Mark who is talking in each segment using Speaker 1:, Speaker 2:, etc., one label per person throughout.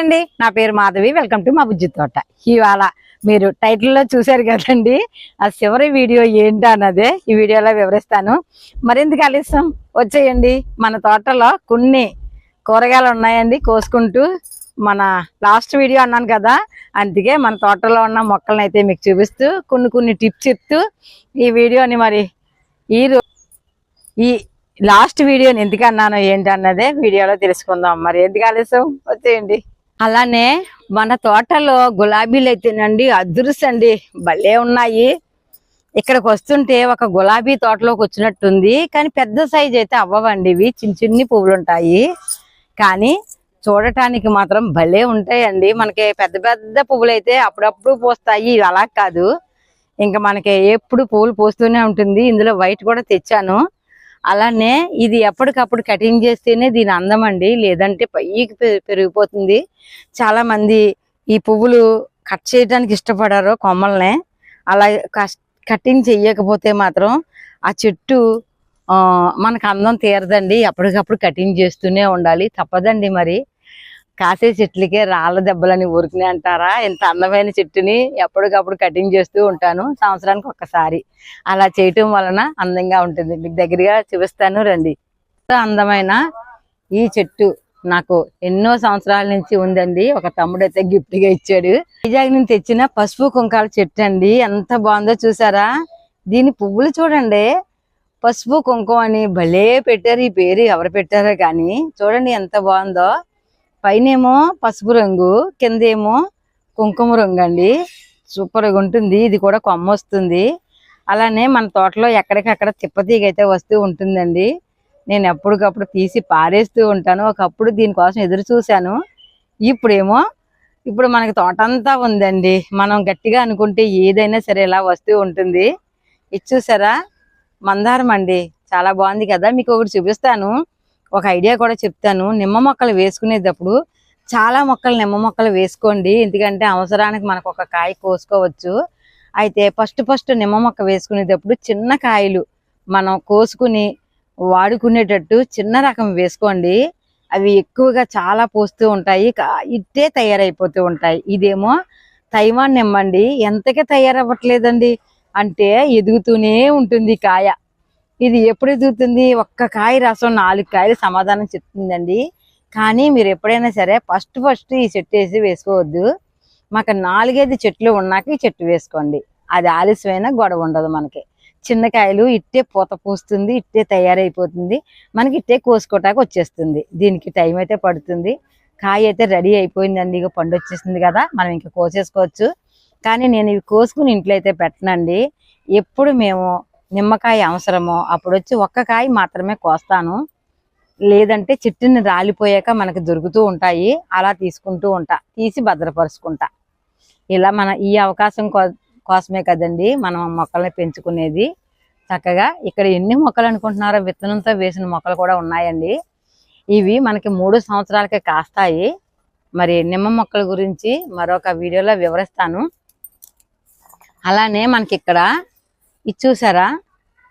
Speaker 1: అండి నా పేరు మాధవి. వెల్కమ్ టు మా బుజ్జి తోట. ఇవాళ మీరు టైటిల్లో చూశారు కదండి. ఆ చివరి వీడియో ఏంటి అన్నదే ఈ వీడియోలో వివరిస్తాను. మరెందుకు ఆలస్యం? వచ్చేయండి. మన తోటలో కొన్ని కూరగాయలు ఉన్నాయండి. కోసుకుంటూ మన లాస్ట్ వీడియో అన్నాను కదా. అందుకే మన తోటలో ఉన్న మొక్కలను అయితే మీకు చూపిస్తూ కొన్ని కొన్ని టిప్స్ చెప్తూ ఈ వీడియోని మరి ఈ ఈ లాస్ట్ వీడియోని ఎందుకు అన్నాను ఏంటి అన్నదే వీడియోలో తెలుసుకుందాం. మరి ఎందుకు ఆలస్యం? వచ్చేయండి. అలానే మన తోటలో గులాబీలు అయితేనండి అదృశ్యండి భలే ఉన్నాయి. ఇక్కడికి వస్తుంటే ఒక గులాబీ తోటలోకి వచ్చినట్టుంది. కానీ పెద్ద సైజ్ అయితే అవ్వవండి ఇవి. చిన్న చిన్ని పువ్వులు ఉంటాయి కానీ చూడటానికి మాత్రం భలే ఉంటాయండి. మనకి పెద్ద పెద్ద పువ్వులు అయితే అప్పుడప్పుడు పూస్తాయి. అలా కాదు. ఇంకా మనకి ఎప్పుడు పువ్వులు పూస్తూనే ఉంటుంది. ఇందులో వైట్ కూడా తెచ్చాను. అలానే ఇది ఎప్పటికప్పుడు కటింగ్ చేస్తేనే దీని అందం అండి లేదంటే పైకి పెరిగిపోతుంది. చాలా మంది ఈ పువ్వులు కట్ చేయడానికి ఇష్టపడారు కొమ్మల్ని. అలా కటింగ్ చెయ్యకపోతే మాత్రం ఆ చెట్టు మనకు అందం తీరదండి. ఎప్పటికప్పుడు కటింగ్ చేస్తూనే ఉండాలి. తప్పదండి మరి. కాసే చెట్లకే రాళ్ళ దెబ్బలని ఊరికినే అంటారా? ఇంత అందమైన చెట్టుని ఎప్పటికప్పుడు కటింగ్ చేస్తూ ఉంటాను సంవత్సరానికి ఒక్కసారి. అలా చేయటం వలన అందంగా ఉంటుంది. మీకు దగ్గరగా చూపిస్తాను రండి. అందమైన ఈ చెట్టు నాకు ఎన్నో సంవత్సరాల నుంచి ఉందండి. ఒక తమ్ముడు అయితే గిఫ్ట్గా ఇచ్చాడు. వైజాగ్ నుంచి తెచ్చిన పసుపు కుంకాల చెట్టు అండి. ఎంత బాగుందో చూసారా? దీని పువ్వులు చూడండి. పసుపు కుంకుమ అని భలే పెట్టారు. ఈ పేరు ఎవరు పెట్టారో కానీ చూడండి ఎంత బాగుందో. పైనేమో పసుపు రంగు కిందేమో కుంకుమ రంగు అండి సూపర్గా ఉంటుంది. ఇది కూడా కొమ్మ వస్తుంది. అలానే మన తోటలో ఎక్కడికక్కడ తిప్పతీగ అయితే వస్తూ ఉంటుందండి. నేను ఎప్పటికప్పుడు తీసి పారేస్తూ ఉంటాను. ఒకప్పుడు దీనికోసం ఎదురు చూశాను. ఇప్పుడేమో ఇప్పుడు మనకి తోట అంతా ఉందండి. మనం గట్టిగా అనుకుంటే ఏదైనా సరే ఇలా వస్తూ ఉంటుంది. ఇది చూసారా? మందారం అండి. చాలా బాగుంది కదా? మీకు ఒకటి చూపిస్తాను. ఒక ఐడియా కూడా చెప్తాను. నిమ్మ మొక్కలు వేసుకునేటప్పుడు చాలా మొక్కలు నిమ్మ మొక్కలు వేసుకోండి. ఎందుకంటే అవసరానికి మనకు ఒక కాయ కోసుకోవచ్చు. అయితే ఫస్ట్ ఫస్ట్ నిమ్మ మొక్క వేసుకునేటప్పుడు చిన్న కాయలు మనం కోసుకుని వాడుకునేటట్టు చిన్న రకం వేసుకోండి. అవి ఎక్కువగా చాలా పోస్తూ ఉంటాయి. ఇట్టే తయారైపోతూ ఉంటాయి. ఇదేమో తైవాన్ నిమ్మండి. ఎంతకే తయారవ్వట్లేదండి? అంటే ఎదుగుతూనే ఉంటుంది కాయ. ఇది ఎప్పుడు ఎదుగుతుంది? ఒక్క కాయ రసం నాలుగు కాయలు సమాధానం చెప్తుందండి. కానీ మీరు ఎప్పుడైనా సరే ఫస్ట్ ఫస్ట్ ఈ చెట్టు వేసి వేసుకోవద్దు. మాకు నాలుగైదు చెట్లు ఉన్నాక ఈ చెట్టు వేసుకోండి. అది ఆలస్యమైన గొడవ ఉండదు మనకి. చిన్న కాయలు ఇట్టే పూత పూస్తుంది ఇట్టే తయారైపోతుంది. మనకి ఇట్టే కోసుకోటానికి వచ్చేస్తుంది. దీనికి టైం అయితే పడుతుంది. కాయ అయితే రెడీ అయిపోయిందండి. ఇక పండు వచ్చేసింది కదా మనం ఇంకా కోసేసుకోవచ్చు. కానీ నేను ఇవి కోసుకుని ఇంట్లో అయితే పెట్టనండి. ఎప్పుడు మేము నిమ్మకాయ అవసరమో అప్పుడు వచ్చి ఒక్క కాయ మాత్రమే కోస్తాను. లేదంటే చెట్టుని రాలిపోయాక మనకు దొరుకుతూ ఉంటాయి. అలా తీసుకుంటూ ఉంటా. తీసి భద్రపరుచుకుంటా. ఇలా మన ఈ అవకాశం కో- కోసమే కదండి మనం మొక్కల్ని పెంచుకునేది. చక్కగా ఇక్కడ ఎన్ని మొక్కలు అనుకుంటున్నారో విత్తనంతో వేసిన మొక్కలు కూడా ఉన్నాయండి. ఇవి మనకి మూడు సంవత్సరాలకే కాస్తాయి. మరి నిమ్మ మొక్కల గురించి మరొక వీడియోలో వివరిస్తాను. అలానే మనకి ఇక్కడ ఇది చూసారా?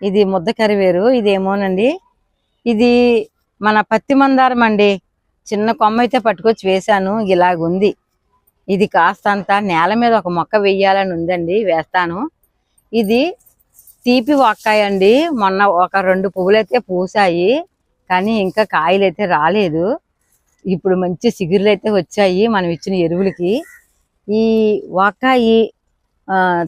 Speaker 1: ఇది ముద్ద కరివేరు ఇదేమోనండి. ఇది మన పత్తి మందారం అండి. చిన్న కొమ్మ అయితే పట్టుకొచ్చి వేశాను ఇలాగుంది. ఇది కాస్తంత నేల మీద ఒక మొక్క వెయ్యాలని ఉందండి వేస్తాను. ఇది తీపి వాక్కాయ అండి. మొన్న ఒక రెండు పువ్వులు అయితే పూసాయి కానీ ఇంకా కాయలు అయితే రాలేదు. ఇప్పుడు మంచి సిగురులు అయితే వచ్చాయి మనం ఇచ్చిన ఎరువులకి. ఈ వాకాయి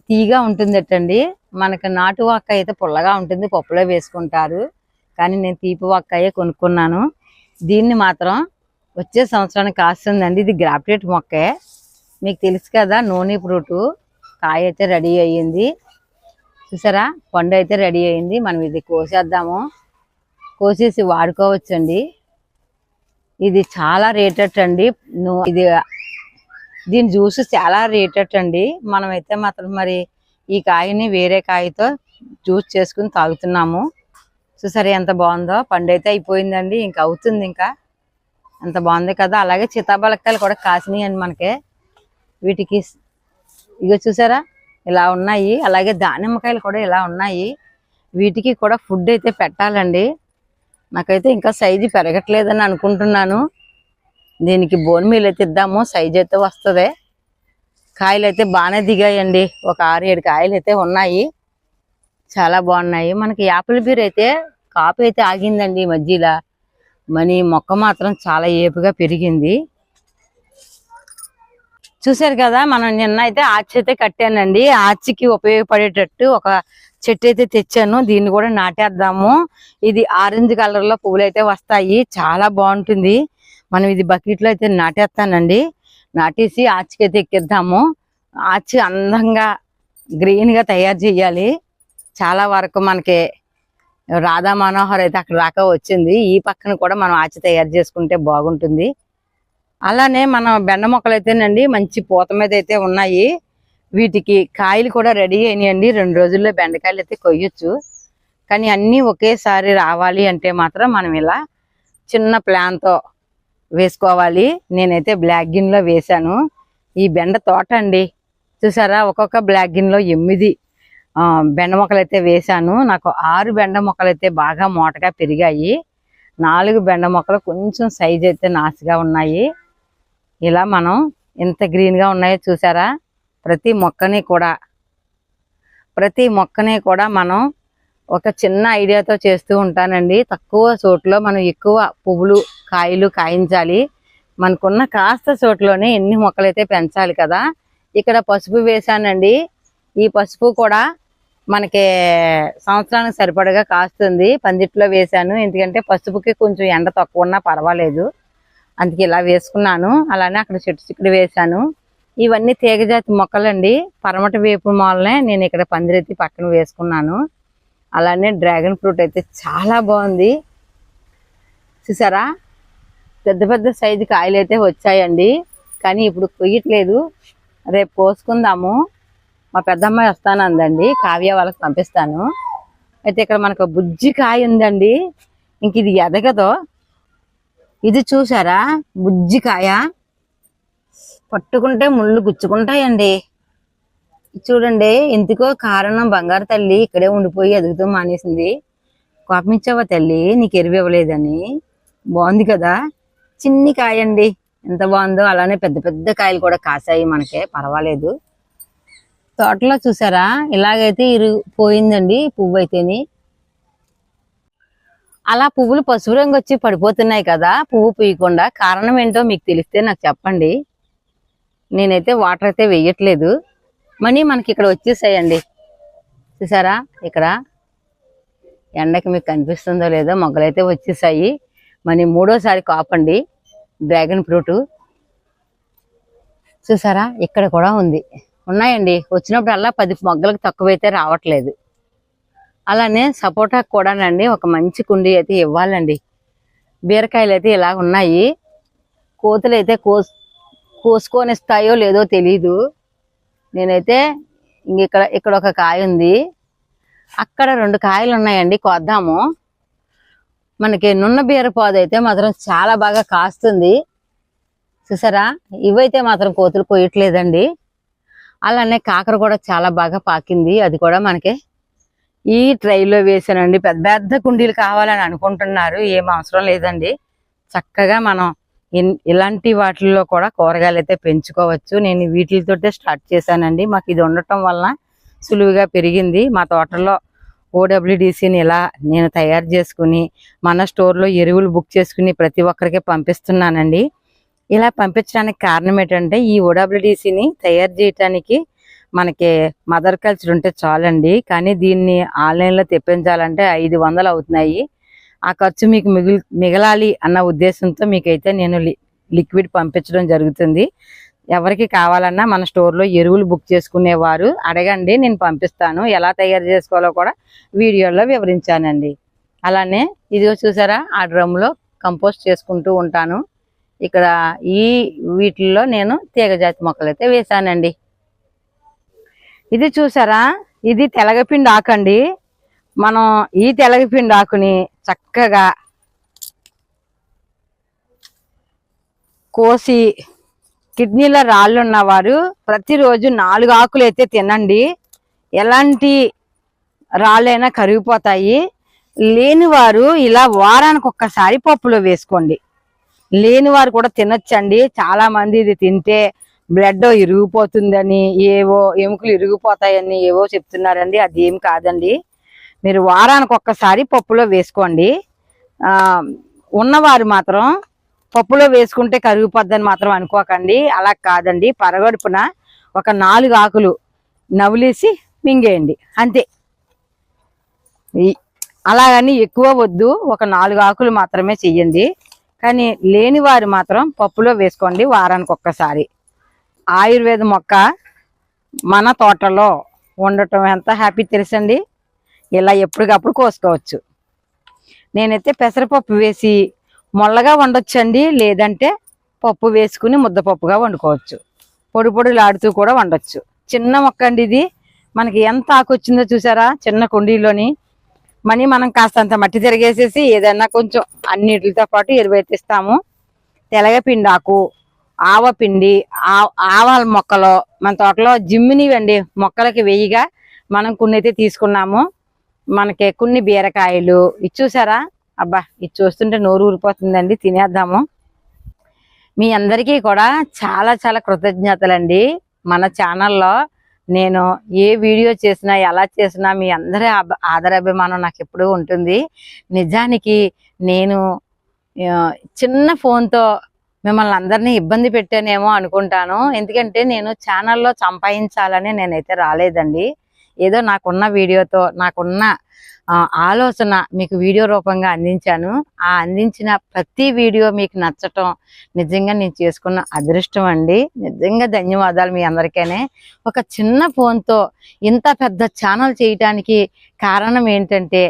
Speaker 1: తీగా ఉంటుందటండి. మనకి నాటు వక్క అయితే పుల్లగా ఉంటుంది పప్పులో వేసుకుంటారు. కానీ నేను తీపి వాక్కాయే కొనుక్కున్నాను. దీన్ని మాత్రం వచ్చే సంవత్సరానికి కాస్తుందండి. ఇది గ్రాప్టెడ్ మొక్కే. మీకు తెలుసు కదా నూనె ఫ్రూటు. కాయ అయితే రెడీ అయ్యింది. చూసారా? పండు అయితే రెడీ అయింది మనం ఇది కోసేద్దాము. కోసేసి వాడుకోవచ్చండి. ఇది చాలా రేటెట్ అండి. ఇది దీని జ్యూస్ చాలా రేటెట్ అండి. మనమైతే మాత్రం మరి ఈ కాయని వేరే కాయతో జ్యూస్ చేసుకుని తాగుతున్నాము. చూసారా ఎంత బాగుందో? పండు అయితే అయిపోయిందండి. ఇంకా అవుతుంది ఇంకా. ఎంత బాగుంది కదా. అలాగే సీతాఫలకాయలు కూడా కాసినాయి అండి మనకి. వీటికి ఇగో చూసారా? ఇలా ఉన్నాయి. అలాగే దానిమ్మకాయలు కూడా ఇలా ఉన్నాయి. వీటికి కూడా ఫుడ్ అయితే పెట్టాలండి. నాకైతే ఇంకా సైజు పెరగట్లేదని అనుకుంటున్నాను. దీనికి బోన్ మీల్ అయితే ఇద్దాము. సైజ్ అయితే వస్తుంది. కాయలు అయితే బాగానే దిగాయండి. ఒక ఆరు ఏడు కాయలు అయితే ఉన్నాయి. చాలా బాగున్నాయి. మనకి యాపిల్ బీర్ అయితే కాపు అయితే ఆగిందండి ఈ మధ్యలో. మనీ మొక్క మాత్రం చాలా ఏపుగా పెరిగింది. చూసారు కదా మనం నిన్న అయితే ఆర్చి అయితే కట్టానండి. ఆర్చికి ఉపయోగపడేటట్టు ఒక చెట్టు అయితే తెచ్చాను. దీన్ని కూడా నాటేద్దాము. ఇది ఆరెంజ్ కలర్లో పువ్వులు అయితే వస్తాయి. చాలా బాగుంటుంది. మనం ఇది బకెట్లో అయితే నాటేస్తానండి. నాటేసి ఆచికైతే అయితే ఎక్కిద్దాము. ఆచి అందంగా గ్రీన్గా తయారు చేయాలి. చాలా వరకు మనకి రాధా మనోహర్ అయితే అక్కడ దాకా వచ్చింది. ఈ పక్కన కూడా మనం ఆచి తయారు చేసుకుంటే బాగుంటుంది. అలానే మన బెండ మొక్కలు అయితేనండి మంచి పూత మీద అయితే ఉన్నాయి. వీటికి కాయలు కూడా రెడీ అయినాయండి. రెండు రోజుల్లో బెండకాయలు అయితే కొయ్యొచ్చు. కానీ అన్నీ ఒకేసారి రావాలి అంటే మాత్రం మనం ఇలా చిన్న ప్లాన్తో వేసుకోవాలి. నేనైతే బ్లాక్ గిన్నెలో వేశాను. ఈ బెండ తోట అండి. చూసారా? ఒక్కొక్క బ్లాక్ గిన్నెలో ఎనిమిది బెండ మొక్కలు అయితే వేశాను. నాకు ఆరు బెండ మొక్కలు అయితే బాగా మోటగా పెరిగాయి. నాలుగు బెండ మొక్కలు కొంచెం సైజ్ అయితే నాసుగా ఉన్నాయి. ఇలా మనం ఎంత గ్రీన్గా ఉన్నాయో చూసారా? ప్రతి మొక్కని కూడా ప్రతి మొక్కని కూడా మనం ఒక చిన్న ఐడియాతో చేస్తూ ఉంటానండి. తక్కువ చోట్లో మనం ఎక్కువ పువ్వులు కాయలు కాయించాలి. మనకున్న కాస్త చోట్లోనే ఎన్ని మొక్కలైతే పెంచాలి కదా. ఇక్కడ పసుపు వేశానండి. ఈ పసుపు కూడా మనకి సంవత్సరానికి సరిపడగా కాస్తుంది. పందిట్లో వేశాను. ఎందుకంటే పసుపుకి కొంచెం ఎండ తక్కువ ఉన్నా పర్వాలేదు. అందుకే ఇలా వేసుకున్నాను. అలానే అక్కడ చెట్టు చిక్కుడు వేశాను. ఇవన్నీ తీగజాతి మొక్కలండి. పరమట వేపు మాలనే నేను ఇక్కడ పందిరెత్తి పక్కన వేసుకున్నాను. అలానే డ్రాగన్ ఫ్రూట్ అయితే చాలా బాగుంది. చూసారా? పెద్ద పెద్ద సైజు కాయలు అయితే వచ్చాయండి. కానీ ఇప్పుడు కొయ్యట్లేదు. రేపు కోసుకుందాము. మా పెద్దమ్మాయి వస్తానందండి. కావ్య వాళ్ళకి పంపిస్తాను. అయితే ఇక్కడ మనకు బుజ్జి కాయ ఉందండి. ఇంక ఇది ఎదగదో. ఇది చూసారా? బుజ్జి కాయ. పట్టుకుంటే ముళ్ళు గుచ్చుకుంటాయండి. చూడండి ఎందుకో కారణం బంగారు తల్లి ఇక్కడే ఉండిపోయి ఎదుగుతూ మానేసింది. కోపమిచ్చావా తల్లి? నీకు ఎరువు ఇవ్వలేదని. బాగుంది కదా? చిన్ని కాయ అండి ఎంత బాగుందో అలానే పెద్ద పెద్ద కాయలు కూడా కాసాయి మనకే. పర్వాలేదు. తోటలో చూసారా? ఇలాగైతే ఇరు పోయిందండి పువ్వు అయితేని. అలా పువ్వులు పసుపు రంగు వచ్చి పడిపోతున్నాయి కదా పువ్వు పూయకుండా. కారణం ఏంటో మీకు తెలిస్తే నాకు చెప్పండి. నేనైతే వాటర్ అయితే వేయట్లేదు. మనీ మనకి ఇక్కడ వచ్చేసాయండి. చూసారా? ఇక్కడ ఎండకి మీకు కనిపిస్తుందో లేదో మొగ్గలైతే వచ్చేసాయి. మనీ మూడోసారి కాపండి. Dragon fruit. చూసారా? ఇక్కడ కూడా ఉంది. ఉన్నాయండి. వచ్చినప్పుడల్లా పది మొగ్గలకు తక్కువైతే రావట్లేదు. అలానే సపోటా కూడానండి. ఒక మంచి కుండీ అయితే ఇవ్వాలండి. బీరకాయలు అయితే ఇలా ఉన్నాయి. కోతులు అయితే కోస్ కోసుకొని ఇస్తాయో లేదో తెలీదు. నేనైతే ఇంక ఇక్కడ ఇక్కడ ఒక కాయ ఉంది. అక్కడ రెండు కాయలు ఉన్నాయండి కొద్దాము. మనకి నున్న బీరపాదు అయితే మాత్రం చాలా బాగా కాస్తుంది. చూసారా? ఇవైతే మాత్రం కోతులు కొయ్యట్లేదండి అలానే కాకర కూడా చాలా బాగా పాకింది. అది కూడా మనకి ఈ ట్రైలో వేసానండి. పెద్ద పెద్ద కుండీలు కావాలని అనుకుంటున్నారు. ఏం అవసరం లేదండి. చక్కగా మనం ఇలాంటి వాటిల్లో కూడా కూరగాయలు అయితే పెంచుకోవచ్చు. నేను వీటితోటే స్టార్ట్ చేశానండి. మాకు ఇది ఉండటం వలన సులువుగా పెరిగింది. మా తోటలో ఓడబ్ల్యూడిసిని ఇలా నేను తయారు చేసుకుని మన స్టోర్లో ఎరువులు బుక్ చేసుకుని ప్రతి ఒక్కరికి పంపిస్తున్నానండి. ఇలా పంపించడానికి కారణం ఏంటంటే ఈ ఓడబ్ల్యూడిసిని తయారు చేయటానికి మనకి మదర్ కల్చర్ ఉంటే చాలండి. కానీ దీన్ని ఆన్లైన్లో తెప్పించాలంటే ఐదు వందలు అవుతున్నాయి. ఆ ఖర్చు మీకు మిగిలి మిగలాలి అన్న ఉద్దేశంతో మీకైతే నేను లి- లిక్విడ్ పంపించడం జరుగుతుంది. ఎవరికి కావాలన్నా మన స్టోర్లో ఎరువులు బుక్ చేసుకునేవారు అడగండి నేను పంపిస్తాను. ఎలా తయారు చేసుకోవాలో కూడా వీడియోలో వివరించానండి. అలానే ఇదిగో చూసారా ఆ డ్రమ్లో కంపోస్ట్ చేసుకుంటూ ఉంటాను. ఇక్కడ ఈ వీటిల్లో నేను తీగజాతి మొక్కలు అయితే వేసానండి ఇది చూసారా ఇది తెలగపిండి ఆకండి. మనం ఈ తెలగపిండి ఆకుని చక్కగా కోసి కిడ్నీలో రాళ్ళు ఉన్నవారు ప్రతిరోజు నాలుగు ఆకులు అయితే తినండి. ఎలాంటి రాళ్ళైనా కరిగిపోతాయి. లేని వారు ఇలా వారానికి ఒక్కసారి పప్పులో వేసుకోండి. లేని వారు కూడా తినొచ్చండి. చాలా మంది ఇది తింటే బ్లడ్ ఇరిగిపోతుందని ఏవో ఎముకలు ఇరిగిపోతాయని ఏవో చెప్తున్నారండి. అది ఏం కాదండి. మీరు వారానికి ఒక్కసారి పప్పులో వేసుకోండి. ఉన్నవారు మాత్రం పప్పులో వేసుకుంటే కరిగిపోద్దని మాత్రం అనుకోకండి. అలా కాదండి. పరగడుపున ఒక నాలుగు ఆకులు నవ్వులేసి మింగేయండి. అంతే. అలాగని ఎక్కువ వద్దు. ఒక నాలుగు ఆకులు మాత్రమే చెయ్యండి. కానీ లేని వారు మాత్రం పప్పులో వేసుకోండి వారానికి ఒక్కసారి ఆయుర్వేద మొక్క మన తోటలో ఉండటం ఎంత హ్యాపీ తెలుసండి? ఇలా ఎప్పటికప్పుడు కోసుకోవచ్చు. నేనైతే పెసరపప్పు వేసి మొల్లగా వండొచ్చండి లేదంటే పప్పు వేసుకుని ముద్దపప్పుగా వండుకోవచ్చు. పొడి పొడులాడుతూ కూడా వండొచ్చు. చిన్న మొక్క అండి ఇది. మనకి ఎంత ఆకు వచ్చిందో చూసారా? చిన్న కుండీలోని మనీ మనం కాస్తంత మట్టి తిరిగేసేసి ఏదైనా కొంచెం అన్నిటితో పాటు ఎరువెత్తిస్తాము తెలగపిండాకు ఆవ పిండి ఆవాల మొక్కలు మన తోటలో జిమ్మినివండి మొక్కలకి వెయ్యిగా మనం కొన్ని అయితే తీసుకున్నాము. మనకి కొన్ని బీరకాయలు. ఇది చూసారా? అబ్బా ఇది చూస్తుంటే నోరు ఊరిపోతుందండి. తినేద్దాము. మీ అందరికీ కూడా చాలా చాలా కృతజ్ఞతలండి. మన ఛానల్లో నేను ఏ వీడియో చేసినా ఎలా చేసినా మీ అందరి అభ- ఆదరాభిమానం నాకు ఎప్పుడూ ఉంటుంది. నిజానికి నేను చిన్న ఫోన్తో మిమ్మల్ని అందరినీ ఇబ్బంది పెట్టానేమో అనుకుంటాను. ఎందుకంటే నేను ఛానల్లో సంపాదించాలని నేనైతే రాలేదండి. ఏదో నాకున్న వీడియోతో నాకున్న ఆలోచన మీకు వీడియో రూపంగా అందించాను. ఆ అందించిన ప్రతి వీడియో మీకు నచ్చటం నిజంగా నేను చేసుకున్న అదృష్టం అండి. నిజంగా ధన్యవాదాలు మీ అందరికీనే. ఒక చిన్న ఫోన్తో ఇంత పెద్ద ఛానల్ చేయటానికి కారణం ఏంటంటే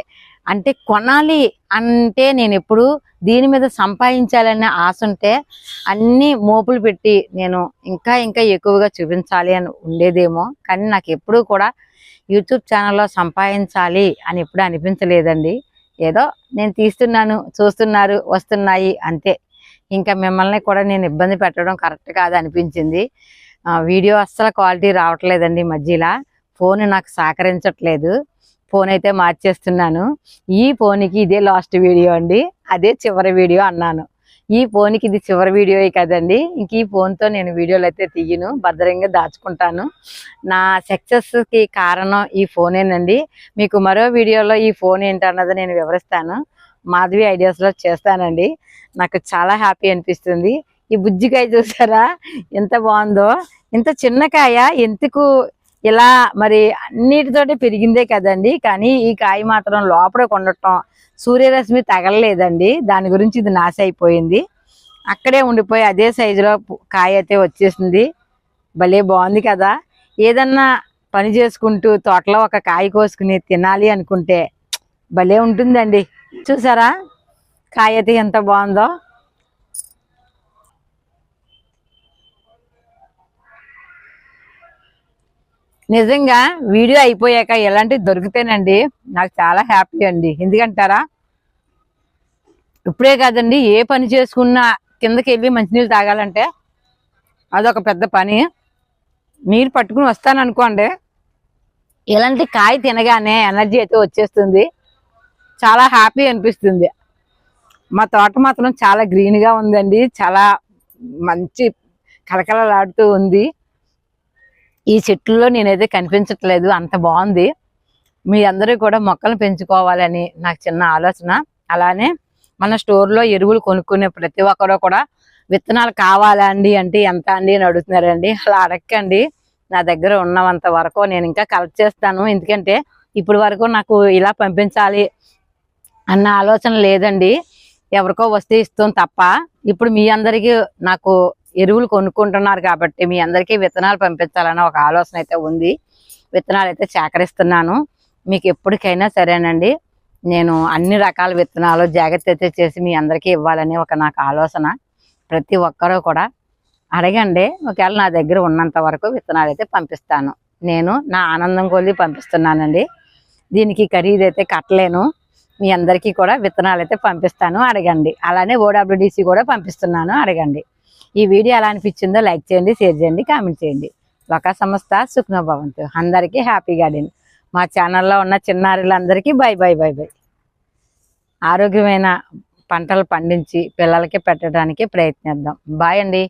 Speaker 1: అంటే కొనాలి అంటే నేను ఎప్పుడు దీని మీద సంపాదించాలనే ఆశ ఉంటే అన్ని మోపులు పెట్టి నేను ఇంకా ఇంకా ఎక్కువగా చూపించాలి అని ఉండేదేమో. కానీ నాకు ఎప్పుడూ కూడా యూట్యూబ్ ఛానల్లో సంపాదించాలి అని ఎప్పుడు అనిపించలేదండి. ఏదో నేను తీస్తున్నాను చూస్తున్నారు వస్తున్నాయి అంతే. ఇంకా మిమ్మల్ని కూడా నేను ఇబ్బంది పెట్టడం కరెక్ట్ కాదు అనిపించింది. వీడియో అస్సలు క్వాలిటీ రావట్లేదండి మధ్యలో. ఫోన్ నాకు సహకరించట్లేదు. ఫోన్ అయితే మార్చేస్తున్నాను. ఈ ఫోన్కి ఇదే లాస్ట్ వీడియో అండి. అదే చివరి వీడియో అన్నాను. ఈ ఫోన్కి ఇది చివరి వీడియో కదండి. ఇంక ఈ ఫోన్తో నేను వీడియోలు అయితే తీయను భద్రంగా దాచుకుంటాను. నా సక్సెస్కి కారణం ఈ ఫోనేనండి. మీకు మరో వీడియోలో ఈ ఫోన్ ఏంటన్నది నేను వివరిస్తాను. మాధవి ఐడియాస్లో చేస్తానండి. నాకు చాలా హ్యాపీ అనిపిస్తుంది. ఈ బుజ్జికాయ చూసారా? ఎంత బాగుందో. ఇంత చిన్నకాయ ఎందుకు ఇలా మరి అన్నిటితోటి పెరిగిందే కదండి. కానీ ఈ కాయ మాత్రం లోపల కొండటం సూర్యరశ్మి తగలలేదండి. దాని గురించి ఇది నాశ అయిపోయింది. అక్కడే ఉండిపోయి అదే సైజులో కాయ అయితే వచ్చేసింది. భలే బాగుంది కదా. ఏదన్నా పని చేసుకుంటూ తోటలో ఒక కాయ కోసుకుని తినాలి అనుకుంటే భలే ఉంటుందండి. చూసారా? కాయ అయితే ఎంత బాగుందో. నిజంగా వీడియో అయిపోయాక ఎలాంటివి దొరికితేనండి నాకు చాలా హ్యాపీ అండి. ఎందుకంటారా? ఇప్పుడే కాదండి ఏ పని చేసుకున్నా కిందకి వెళ్ళి మంచినీళ్ళు తాగాలంటే అదొక పెద్ద పని. నీరు పట్టుకుని వస్తాను అనుకోండి ఇలాంటి కాయ తినగానే ఎనర్జీ అయితే వచ్చేస్తుంది. చాలా హ్యాపీ అనిపిస్తుంది. మా తోట మాత్రం చాలా గ్రీన్గా ఉందండి. చాలా మంచి కలకలలాడుతూ ఉంది. ఈ చెట్లలో నేనైతే కనిపించట్లేదు. అంత బాగుంది. మీ అందరూ కూడా మొక్కలు పెంచుకోవాలని నాకు చిన్న ఆలోచన. అలానే మన స్టోర్లో ఎరువులు కొనుక్కునే ప్రతి ఒక్కరు కూడా విత్తనాలు కావాలా అండి అంటే ఎంత అండి అని అడుగుతున్నారండి. అలా అడగండి నా దగ్గర ఉన్నంత వరకు నేను ఇంకా కలెక్ట్ చేస్తాను. ఎందుకంటే ఇప్పుడు వరకు నాకు ఇలా పంపించాలి అన్న ఆలోచన లేదండి. ఎవరికో వస్తే ఇస్తాం తప్ప. ఇప్పుడు మీ అందరికీ నాకు ఎరువులు కొనుక్కుంటున్నారు కాబట్టి మీ అందరికీ విత్తనాలు పంపించాలని ఒక ఆలోచన అయితే ఉంది. విత్తనాలు అయితే సేకరిస్తున్నాను. మీకు ఎప్పటికైనా సరేనండి. నేను అన్ని రకాల విత్తనాలు జాగ్రత్త అయితే చేసి మీ అందరికీ ఇవ్వాలని ఒక నాకు ఆలోచన. ప్రతి ఒక్కరూ కూడా అడగండి. ఒకవేళ నా దగ్గర ఉన్నంత వరకు విత్తనాలు అయితే పంపిస్తాను. నేను నా ఆనందం కొద్ది పంపిస్తున్నానండి. దీనికి ఖరీదు అయితే కట్టలేను. మీ అందరికీ కూడా విత్తనాలు అయితే పంపిస్తాను. అడగండి. అలానే ఓడబ్ల్యూడిసి కూడా పంపిస్తున్నాను. అడగండి. ఈ వీడియో ఎలా అనిపించిందో లైక్ చేయండి షేర్ చేయండి కామెంట్ చేయండి. ఒక సంస్థ సుఖ్న భవంతు అందరికీ హ్యాపీ గార్డెన్. మా ఛానల్లో ఉన్న చిన్నారులందరికీ బై బై బై బై. ఆరోగ్యమైన పంటలు పండించి పిల్లలకి పెట్టడానికి ప్రయత్నిద్దాం. బాయ్ అండి.